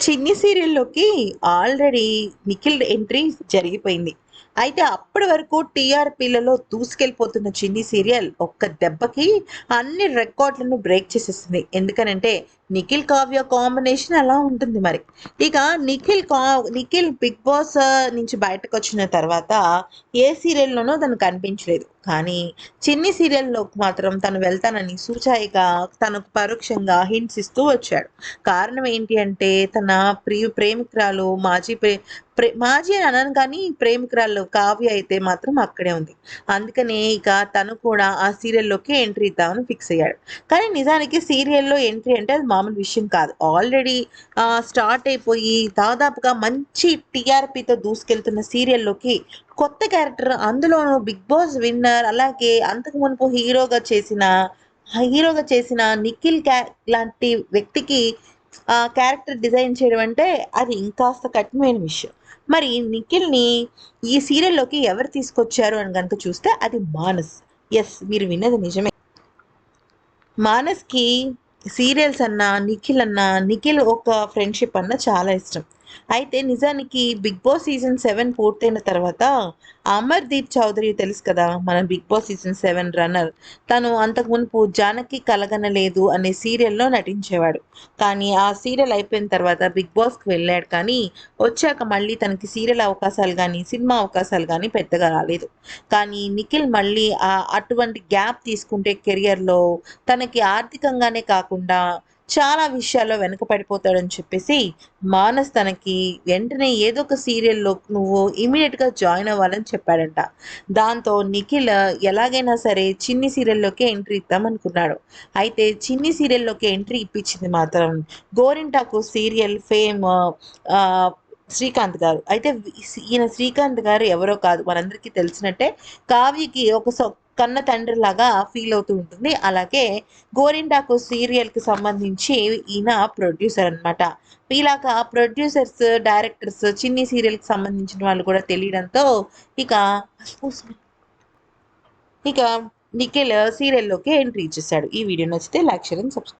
చిన్ని సీరియల్లోకి already Nikhil entry జరిగిపోయింది. అయితే అప్పటి వరకు టీఆర్పీలలో దూసుకెళ్ళిపోతున్న చిన్ని సీరియల్ ఒక్క దెబ్బకి అన్ని రికార్డులను బ్రేక్ చేసేస్తుంది. ఎందుకనంటే నిఖిల్ కావ్య కాంబినేషన్ అలా ఉంటుంది మరి. ఇక నిఖిల్ కా నిఖిల్ బిగ్ బాస్ నుంచి బయటకు వచ్చిన తర్వాత ఏ సీరియల్లోనూ తను కనిపించలేదు. కానీ చిన్ని సీరియల్లోకి మాత్రం తను వెళ్తానని సూచాయిగా తనకు పరోక్షంగా హింట్స్ ఇస్తూ వచ్చాడు. కారణం ఏంటి అంటే తన ప్రియ ప్రేమికురాలు మాజీ ప్రే ప్రే మాజీ అని అనను కానీ ప్రేమికురాలు కావ్య అయితే మాత్రం అక్కడే ఉంది. అందుకనే ఇక తను కూడా ఆ సీరియల్లోకి ఎంట్రీ ఇద్దామని ఫిక్స్ అయ్యాడు. కానీ నిజానికి సీరియల్లో ఎంట్రీ అంటే అది మామూలు విషయం కాదు. ఆల్రెడీ స్టార్ట్ అయిపోయి దాదాపుగా మంచి టీఆర్పీతో దూసుకెళ్తున్న సీరియల్లోకి కొత్త క్యారెక్టర్ అందులోనూ బిగ్ బాస్ విన్నర్ అలాగే అంతకు మునుపు హీరోగా చేసిన హీరోగా చేసిన నిఖిల్ క్యా లాంటి వ్యక్తికి క్యారెక్టర్ డిజైన్ చేయడం అంటే అది ఇంకాస్త కఠినమైన విషయం. మరి నిఖిల్ని ఈ సీరియల్లోకి ఎవరు తీసుకొచ్చారు అని కనుక చూస్తే అది మానస్. ఎస్ మీరు విన్నది నిజమే. మానస్కి సీరియల్స్ అన్నా నిఖిల్ అన్నా నిఖిల్ ఒక ఫ్రెండ్షిప్ అన్న చాలా ఇష్టం. అయితే నిజానికి బిగ్ బాస్ సీజన్ సెవెన్ పూర్తయిన తర్వాత అమర్దీప్ చౌదరి తెలుసు కదా మన Bigg Boss season seven runner. తను అంతకు మునుపు జానకి కలగనలేదు అనే సీరియల్లో నటించేవాడు. కానీ ఆ సీరియల్ అయిపోయిన తర్వాత బిగ్ బాస్కి వెళ్ళాడు కానీ వచ్చాక మళ్ళీ తనకి సీరియల్ అవకాశాలు కానీ సినిమా అవకాశాలు కానీ పెద్దగా రాలేదు. కానీ నిఖిల్ మళ్ళీ ఆ అటువంటి గ్యాప్ తీసుకుంటే కెరియర్లో తనకి ఆర్థికంగానే కాకుండా చాలా విషయాల్లో వెనకపడిపోతాడని చెప్పేసి మానస్ తనకి వెంటనే ఏదో ఒక సీరియల్లో నువ్వు ఇమీడియట్గా జాయిన్ అవ్వాలని చెప్పాడంట. దాంతో నిఖిల్ ఎలాగైనా సరే చిన్ని సీరియల్లోకి ఎంట్రీ ఇద్దామనుకున్నాడు అయితే చిన్ని సీరియల్లోకి ఎంట్రీ ఇప్పించింది మాత్రం గోరింటాకు సీరియల్ ఫేమ్ శ్రీకాంత్ గారు. అయితే ఈయన శ్రీకాంత్ గారు ఎవరో కాదు మనందరికీ తెలిసినట్టే కావ్యకి ఒక కన్న తండ్రి లాగా ఫీల్ అవుతూ ఉంటుంది. అలాగే గోరింటాకు సీరియల్కి సంబంధించి ఈయన ప్రొడ్యూసర్ అనమాట ఇలాగా ప్రొడ్యూసర్స్ డైరెక్టర్స్ చిన్ని సీరియల్కి సంబంధించిన వాళ్ళు కూడా తెలియడంతో ఇక ఇక నిఖిల్ సీరియల్లోకి ఎంట్రీ ఇచ్చేసాడు. ఈ వీడియో నచ్చితే లైక్ షేర్ అండ్ సబ్స్క్రైబ్.